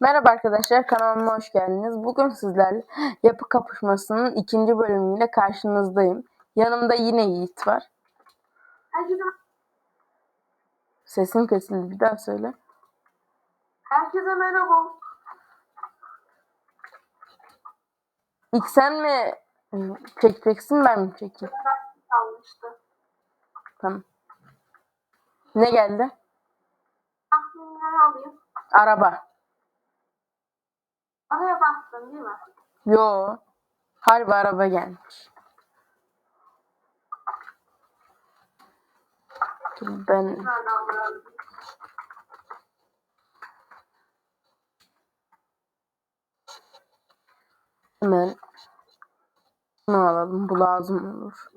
Merhaba arkadaşlar kanalıma hoş geldiniz. Bugün sizlerle yapı kapışmasının ikinci bölümüyle karşınızdayım. Yanımda yine Yiğit var. Herkese, Sesin kesildi bir daha söyle. herkese merhaba. İlk sen mi çekeceksin ben mi çekeyim? Almıştı. Tamam. Ne geldi? Tahminleri alayım. Araba. Araya bastın değil mi? Yo. Harbi araba gelmiş. Dur ben hemen bunu alalım. Bu lazım olur.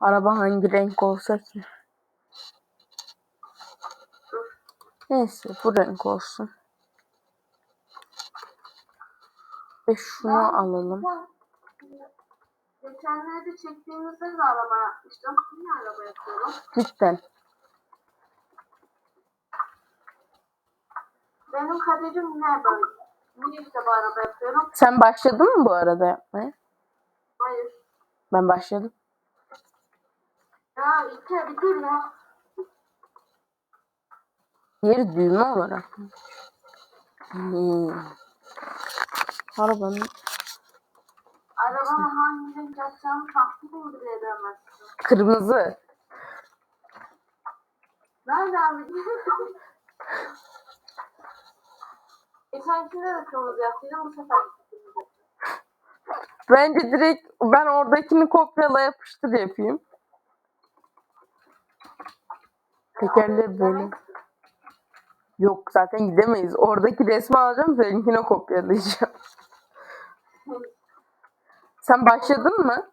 Araba hangi renk olsa ki? Neyse bu renk olsun. Ve şunu alalım. Geçenlerde çektiğimizde de araba yapmıştım. Yine araba yapıyorum. Cidden. Benim kaderim ne böyle? Niye işte bu araba yapıyorum? Sen başladın mı bu arada yapmaya? Hayır. Ben başladım. Ya bir dur ya. Yeri düğme olarak? Hmm. Arabanın Arabanın hangi renk yapacağımı tahmin bile edemezsin. kırmızı. Nereden biliyorsun? Geçenkinde de kırmızı yaptıydım bu sefer kırmızı. Bence direkt ben oradakini kopyala yapıştır yapayım. Tekerleri böyle. Yok zaten gidemeyiz. Oradaki resmi alacağım seninkine kopyalayacağım. Sen başladın mı?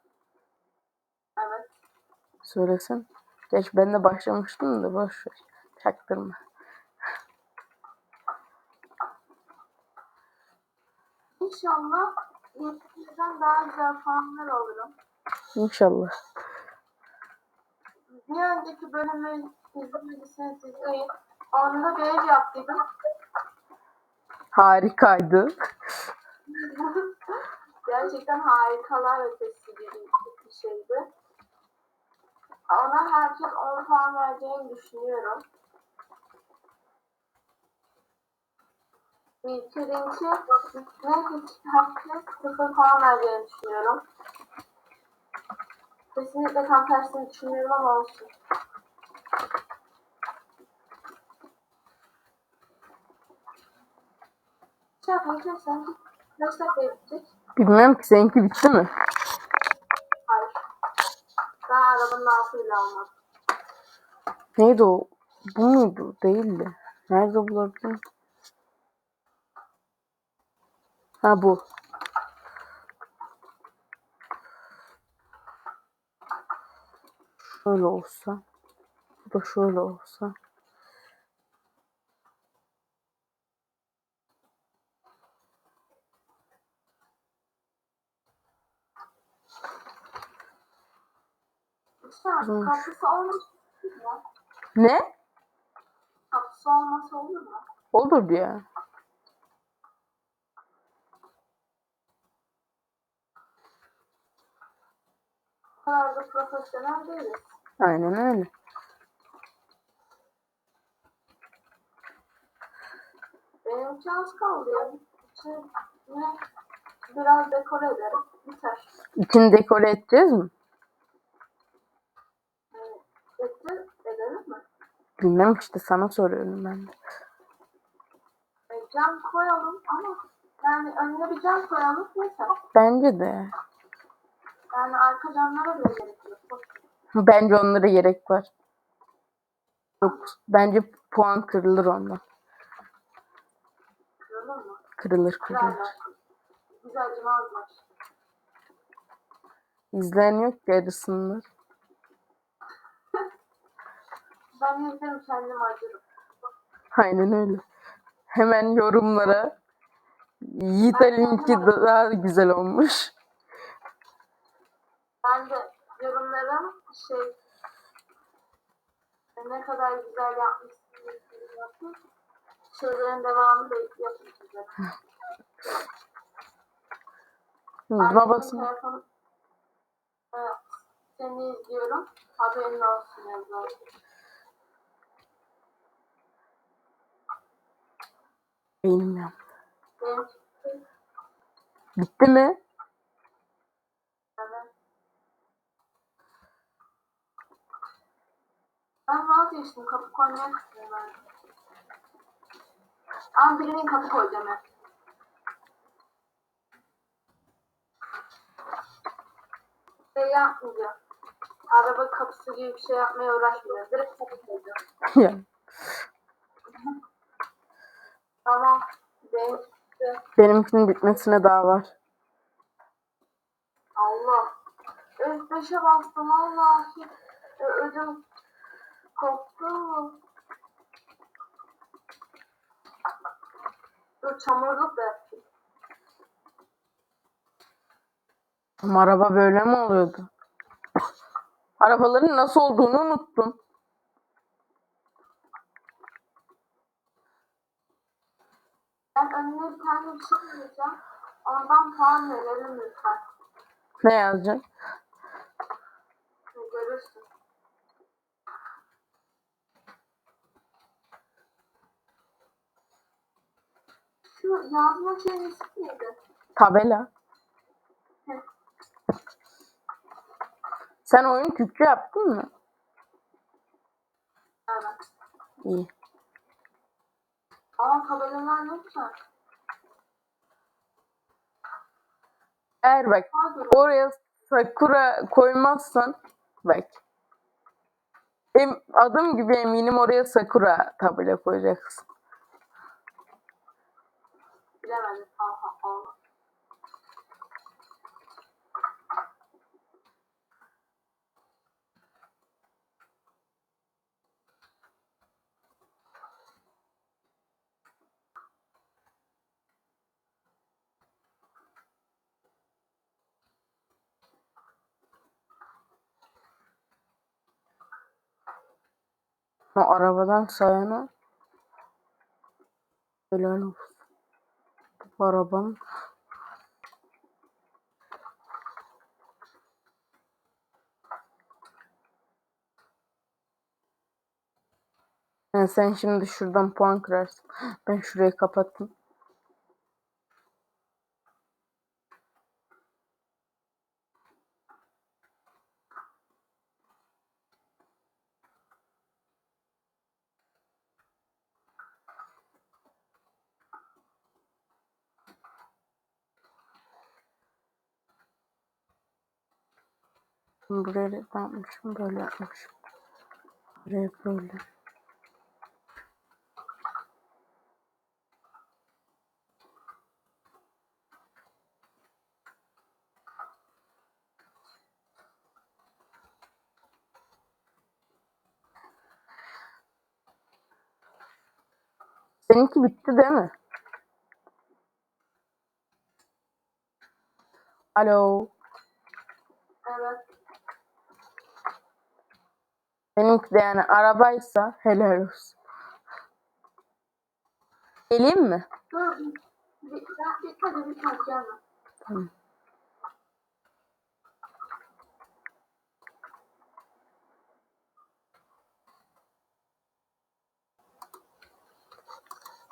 Evet. Söylesen. Geç ben de başlamıştım da boş ver. Çaktırma. İnşallah yetkilerden daha güzel puanlar alırım. İnşallah. Bir önceki bölümü izlemediyseniz izleyin. Onda bir ev yaptıydım. Harikaydı. Gerçekten harikalar ötesi bir, şeydi. Ona herkes 10 puan vereceğini düşünüyorum. Birinci ne hiç herkes 0 puan vereceğini düşünüyorum. Kesinlikle tam tersini düşünüyorum ama olsun. Yapayım, sen kaç dakika bitecek? Bilmem ki seninki bitti mi? Hayır. Ben arabanın altıyla almadım. Neydi o? Bu muydu? Değildi. Nerede bulabilirim? Ha bu. Şöyle olsa. Bu da şöyle olsa. İşte kapısı olmuş mu? Ne? Kapısı olmasa olur mu? Olur kadar da profesyonel değiliz. Aynen öyle. Benimki az kaldı ya. İçine biraz dekore ederim. Biter. İçini dekore edeceğiz mi? Yani, etti, edelim mi? Bilmem işte sana soruyorum ben de. E, cam koyalım ama yani önüne bir cam koyalım yeter. Bence de. Yani arka camlara bile gerek yok. Bence onlara gerek var. Yok, bence puan kırılır ondan. Kırılır mı? Kırılır kırılır. Güzeller. Güzelce vazgeç. İzleyen yok ki arasınlar. Ben izlerim kendim acırım. Aynen öyle. Hemen yorumlara Yiğit Ali'ninki daha güzel olmuş. Ben de yorumlarım şey ne kadar güzel yapmışsınız. Şeylerin devamını da babası. telefonu- Evet, seni izliyorum. Haberin olsun yazıyor. Çıktı. Bitti mi? Ben vazgeçtim. Kapı koymaya kısmıyor ben. Ama birinin kapı koyacağım hep. Şey yapmayacağım. Araba kapısı gibi bir şey yapmaya uğraşmayacağım. Direkt kapı koyacağım. Tamam. Çıktı. Benimkinin bitmesine daha var. Allah. F5'e bastım vallahi. Ö- Ödüm koptu. Dur çamurluk da yapayım. Ama araba böyle mi oluyordu? Arabaların nasıl olduğunu unuttum. Ben önüne bir tane bir şey koyacağım. Ondan puan verelim lütfen. Ne yazacaksın? Görürsün. Şu yazma şeyin ismi neydi? Tabela. Sen oyun Türkçe yaptın mı? Evet. İyi. Ama tabelalar ne güzel. Eğer bak oraya Sakura koymazsan bak. Em, adım gibi eminim oraya Sakura tabela koyacaksın. Bilemedim. Ha ha ha. O arabadan sayana helal olsun. Bu arabanın Yani sen şimdi şuradan puan kırarsın. Ben şurayı kapatayım. Buraya ne yapmışım? Böyle yapmışım. Buraya böyle. Seninki bitti değil mi? Alo. Evet. Benimki de yani arabaysa helal olsun. Geleyim mi? Tamam.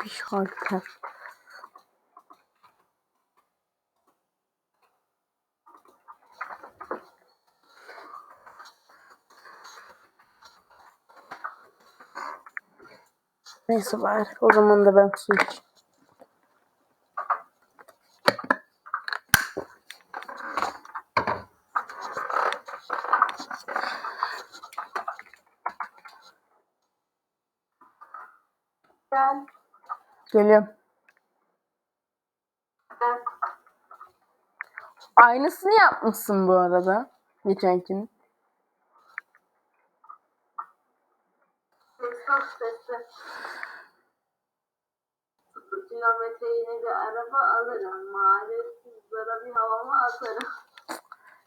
Bir şalter. Neyse bari. O zaman da ben su içeyim. Gel. Geliyorum. Gel. Aynısını yapmışsın bu arada. Geçenkinin. Sesli sesli. Sıfır kilometre yine bir araba alırım. Mahalle kızlara bir atarım.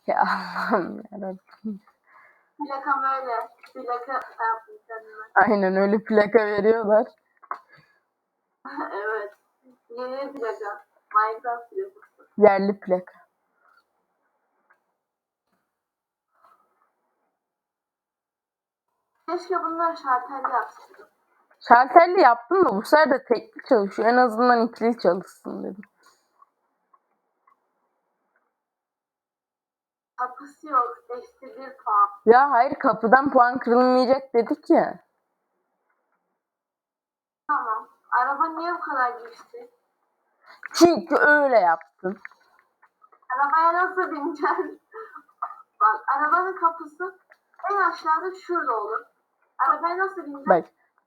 Ya Allah'ım yarabbim. Plaka böyle. Plaka yaptım kendime. Aynen öyle plaka veriyorlar. evet. Yeni plaka. Minecraft plakası. Yerli plaka. Keşke bunları şartelli yapsaydım. Şalterli yaptım da bu sefer de tekli çalışıyor. En azından ikili çalışsın dedim. Kapısı yok. Eksi bir puan. Ya hayır kapıdan puan kırılmayacak dedik ya. Tamam. Araba niye bu kadar yüksek? Çünkü öyle yaptın. Arabaya nasıl bineceksin? Bak arabanın kapısı en aşağıda şurada olur. Arabaya nasıl bineceksin? Bak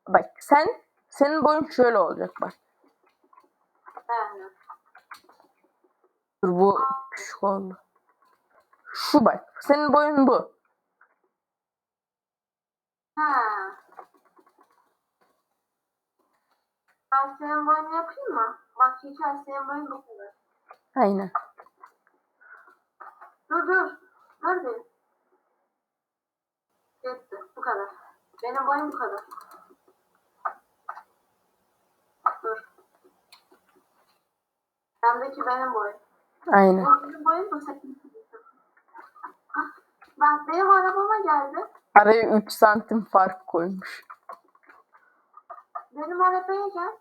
bak sen senin boyun şöyle olacak bak. Yani. Dur bu küçük oldu. Şu bak. Senin boyun bu. Ha. Ben senin boyunu yapayım mı? Bak Hikâr senin boyun bu kadar. Aynen. Dur dur. Dur bir. Yetti. Bu kadar. Benim boyum bu kadar. Dur. Bendeki benim boyum. Aynen. Bu benim boyum bu senin. Bak benim arabama geldi. Araya 3 santim fark koymuş. Benim arabaya gel.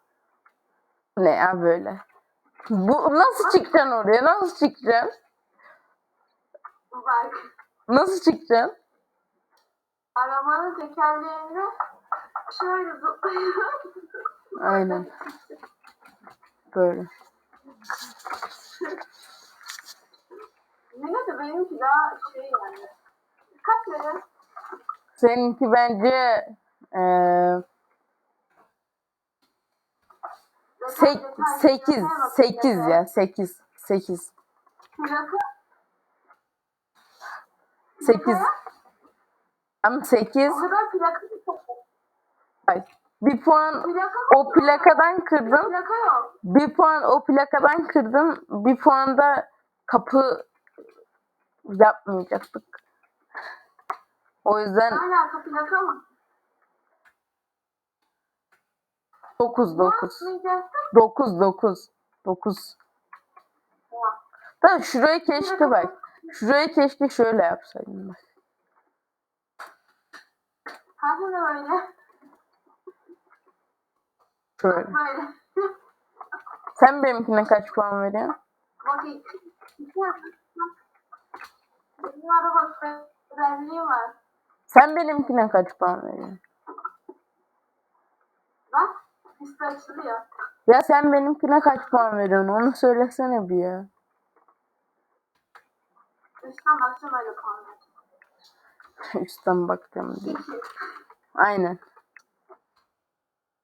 Ne ya böyle? Bu nasıl çıkacaksın oraya? Nasıl çıkacaksın? Bak. Nasıl çıkacaksın? Arabanın tekerleğinde şöyle zıplayıp Aynen. Böyle. Yine de benimki daha şey yani. Kaç? Seninki bence eee sek, 8 8 ya 8 8 Plaka. 8 ama 8 O kadar plaka yok. ay bir puan Plaka o plakadan kırdım. Plaka yok. Bir puan o plakadan kırdım. Bir puan da kapı yapmayacaktık. O yüzden Ne alaka plaka mı? 9 9. Yapmayacaktım. 9 9 9. Tamam. Da şurayı keşke bak. Şurayı keşke şöyle yapsaydım bak. Hadi böyle. Şöyle. Böyle. Sen benimkine kaç puan veriyorsun? Bakayım. Benim araba var. Sen benimkine kaç puan veriyorsun? Bak. Açılıyor. Ya sen benimkine kaç puan veriyorsun? Onu söylesene bir ya. Üstten bakacağım öyle puan vereceğim. Üstten bakacağım diye. Aynen.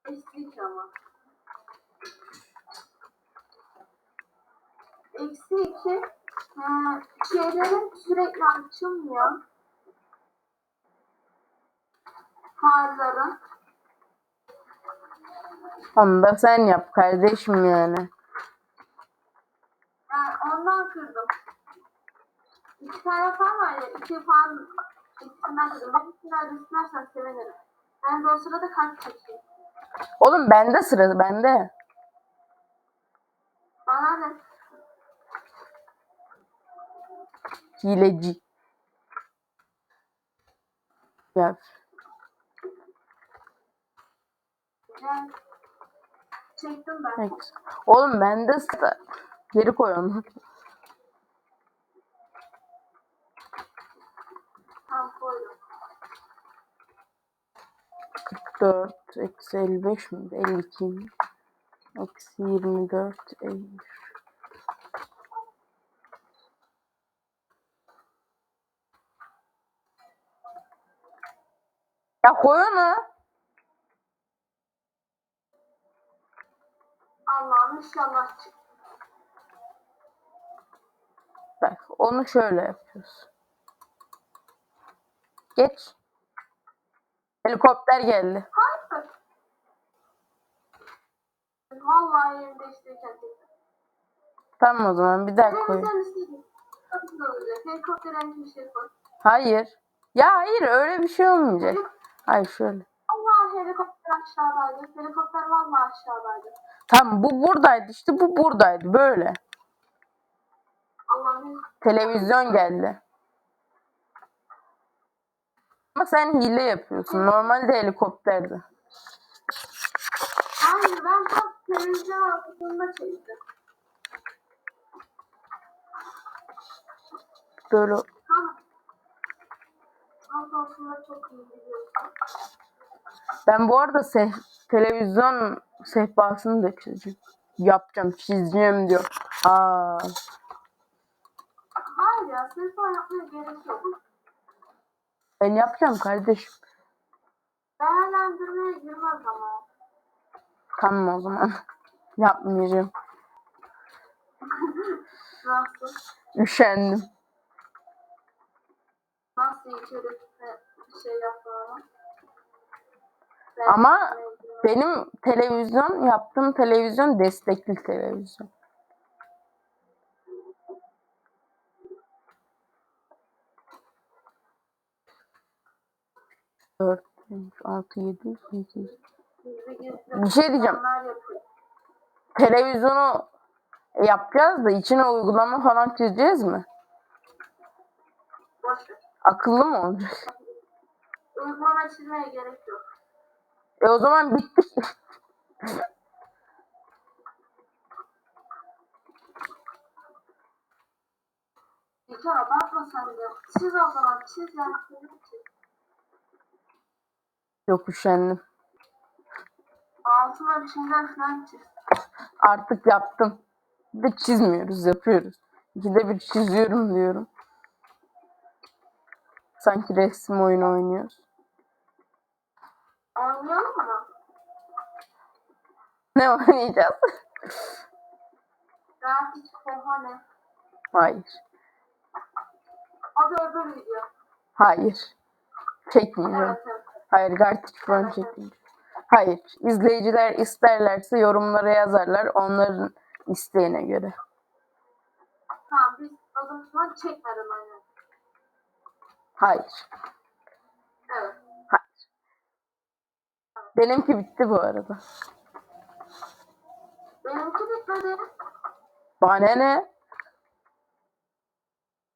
Eksi iki ama. Eksi iki. Hmm, şeylerin sürekli açılmıyor. Farların. Onu da sen yap kardeşim yani. Yani ondan kırdım. İki tane fan var ya. iki fan ikisinden kırdım. Ben ikisinden resimlersen sevinirim. Ben de o sırada kart çekeyim. Oğlum bende sıra bende. Bana ne? Hileci. Ya Ben çektim ben. peki. Oğlum bende sıra. Geri koy onu. Tam koydum. 44 eksi 55 mi? 52 mi? Eksi 24 50. Ya koy onu. Allah'ım inşallah çık. Bak onu şöyle yapıyoruz. Geç. Helikopter geldi. Hayır. Vallahi yerim değiştirirken çektim. Tamam o zaman bir daha koy. Helikopter bir şey koy. Hayır. Ya hayır öyle bir şey olmayacak. Hayır şöyle. Allah helikopter aşağıdaydı. Helikopter valla aşağıdaydı. Tam bu buradaydı işte bu buradaydı böyle. Allah'ım. Televizyon geldi. Ama sen hile yapıyorsun. Normalde helikopterdi. Hayır ben tam televizyon altında çektim. Böyle Tamam. Alt altında çok iyi biliyorsun. Ben bu arada seh- televizyon sehpasını da çizeceğim. Yapacağım, çizeceğim diyor. Aa, Hayır ya sınıfa yapmaya gerek yok. ben yapacağım kardeşim. Değerlendirmeye girmez ama. Tamam o zaman. Yapmayacağım. Nasıl? Üşendim. Nasıl içerikte bir şey yapmama? Ama benim televizyon, yaptığım televizyon destekli televizyon. Dört, beş, altı, yedi, sekiz. Bir şey diyeceğim. Televizyonu yapacağız da içine uygulama falan çizeceğiz mi? Akıllı mı olacak? Uygulama çizmeye gerek yok. E o zaman bittik. İlker abartma sen de. Çiz o zaman. Çiz. Çiz. Yok üşendim. Altına bir şeyler falan çiz. Artık yaptım. Bir de çizmiyoruz, yapıyoruz. İkide bir çiziyorum diyorum. Sanki resim oyunu oynuyoruz. Oynayalım mı? Ne oynayacağız? Hiç kohane. Hayır. Hadi öbür video. Hayır. Evet evet. Hayır, Gartic falan çekmeyeceğim. Hayır. İzleyiciler isterlerse yorumlara yazarlar. Onların isteğine göre. Tamam biz o zaman çekmeden oynayalım. Hayır. Evet. Benimki bitti bu arada. Benimki bitmedi. Bana ne?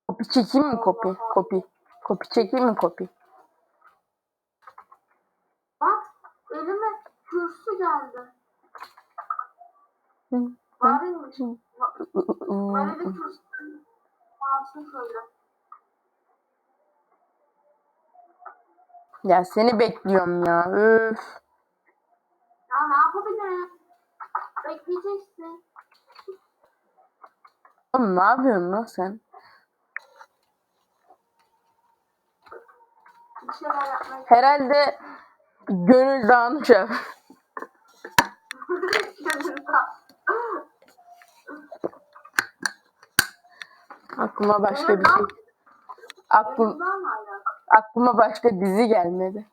Kopi çekeyim mi kopi? Kopi. Kopi çekeyim mi kopi? Bak elime kürsü geldi. Varıymış. Varili hı. kürsü. Altını söyle. Ya seni bekliyorum ya. Üf. Ya ne yapabilirim? Bekleyeceksin. Oğlum ne yapıyorsun lan sen? Bir şeyler yapmaya Herhalde gönül dağınıca. Aklıma başka bir şey. Aklım, Bundan mı alakalı? aklıma başka dizi gelmedi.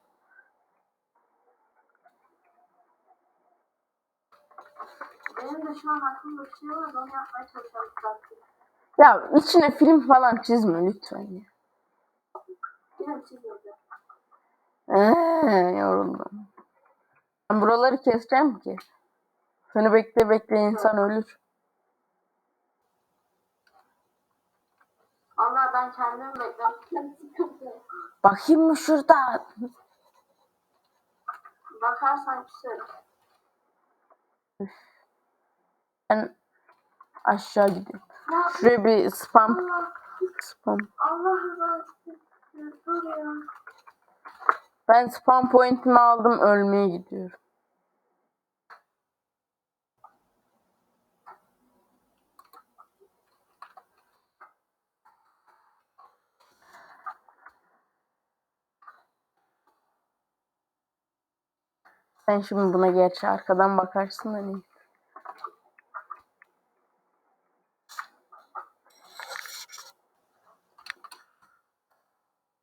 Benim bir şey var. Onu yapmaya çalışıyorum zaten. Ya içine film falan çizme lütfen ya. Eee, yoruldum. Ben buraları keseceğim ki. Seni bekle bekle insan ölür. Allah ben kendimi beklemiştim. Bakayım mı şurada? Bakarsan küserim. Ben aşağı. Ya Şuraya bir spam spam. Ben spam point'imi aldım ölmeye gidiyorum. Sen şimdi buna gerçi arkadan bakarsın da.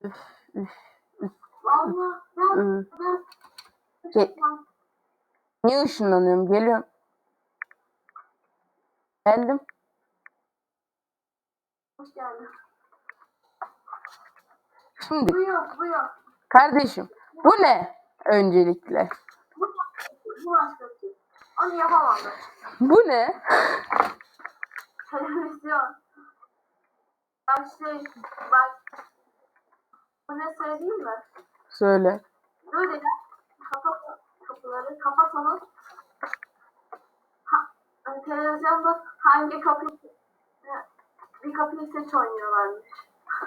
Üf, üf, üf. ben Ge- Niye ışınlanıyorum? Geliyorum. Geldim. hoş geldin. Şimdi Bu yok bu yok. kardeşim bu ne? Öncelikle. Bu başka bir şey. Onu yapamam ben. Bu ne? Televizyon. Bak şey, bak. Bu ne söyleyeyim mi? Söyle. Böyle kapat kapıları, kapat onu. Ha, hani televizyonda hangi kapı bir kapıyı seç oynuyorlarmış.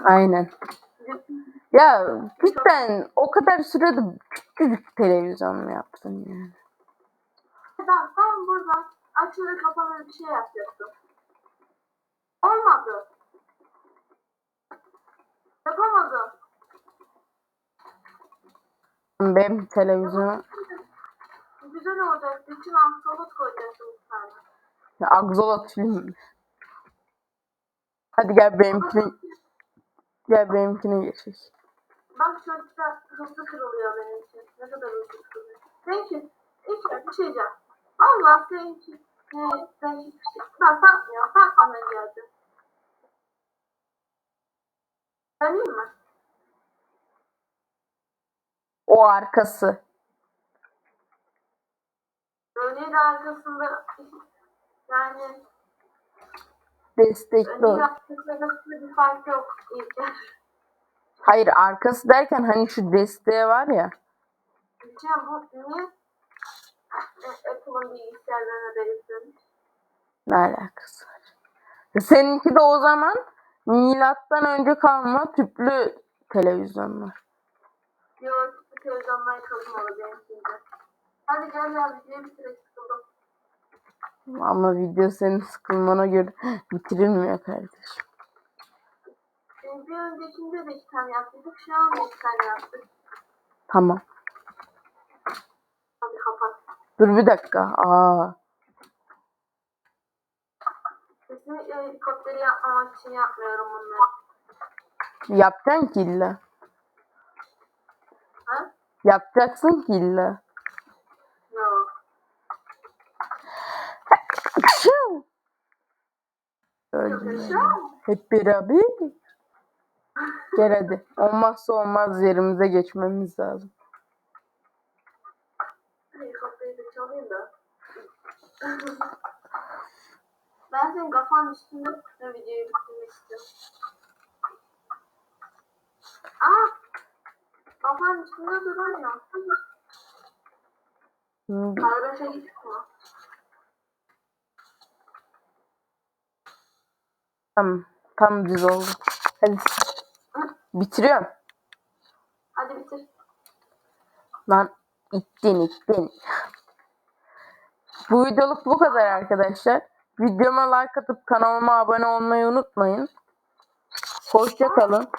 Aynen. Ya cidden o kadar sürede küçücük televizyon mu yaptın yani? Ben, ben buradan açılır kapanır bir şey yapacaktım. Olmadı. Yapamadım. Benim televizyona Güzel olacak. Bütün bir tane. ya, Agzolot film? Hadi gel benimkine gel benimkine geçelim. Bak çocukta hızlı kırılıyor benim için. Ne kadar hızlı kırılıyor. Seninki hiç bir şey diyeceğim. Valla seninki e, hiçbir şey. Ben takmıyorum. Takmadan geldi. Deneyim mi? O arkası. Öyle arkasında yani Destekli önü o. yaptıklarında bir fark yok. Hayır arkası derken hani şu desteği var ya. Diyeceğim bu niye e, Apple'ın bilgisayarlarına belirtilmiş? Ne alakası var? Seninki de o zaman milattan önce kalma tüplü televizyonlar. Televizyonlar kalınmalı benimkinde. Hadi gel ya videoyu bitirelim. Sıkıldım. Ama video senin sıkılmana göre bitirilmiyor kardeşim. Bir öncekinde de iki tane yaptık. Şu an iki tane yaptık. Tamam. Hadi kapat. Dur bir dakika. Aa. Kesinlikle helikopteri yapmamak için yapmıyorum bunları. Yapacaksın ki illa. Yapacaksın ki illa. Ben. Hep beraber. Gel hadi. Olmazsa olmaz yerimize geçmemiz lazım. Ben senin kafanın üstünde videoyu bitirmek. Aa! Kafanın üstünde duramıyor. Hı, Kardeşe gitmiyor. Tamam. Tam düz oldu. Hadi. Bitiriyorum. Hadi bitir. Lan ittin ittin. Bu videoluk bu kadar arkadaşlar. Videoma like atıp kanalıma abone olmayı unutmayın. Hoşça kalın.